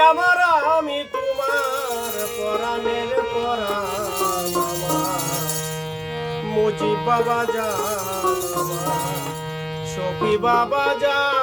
আমার আমি তোমার পরাণের পরাণ মুজি বাবা যা সখী বাবা যা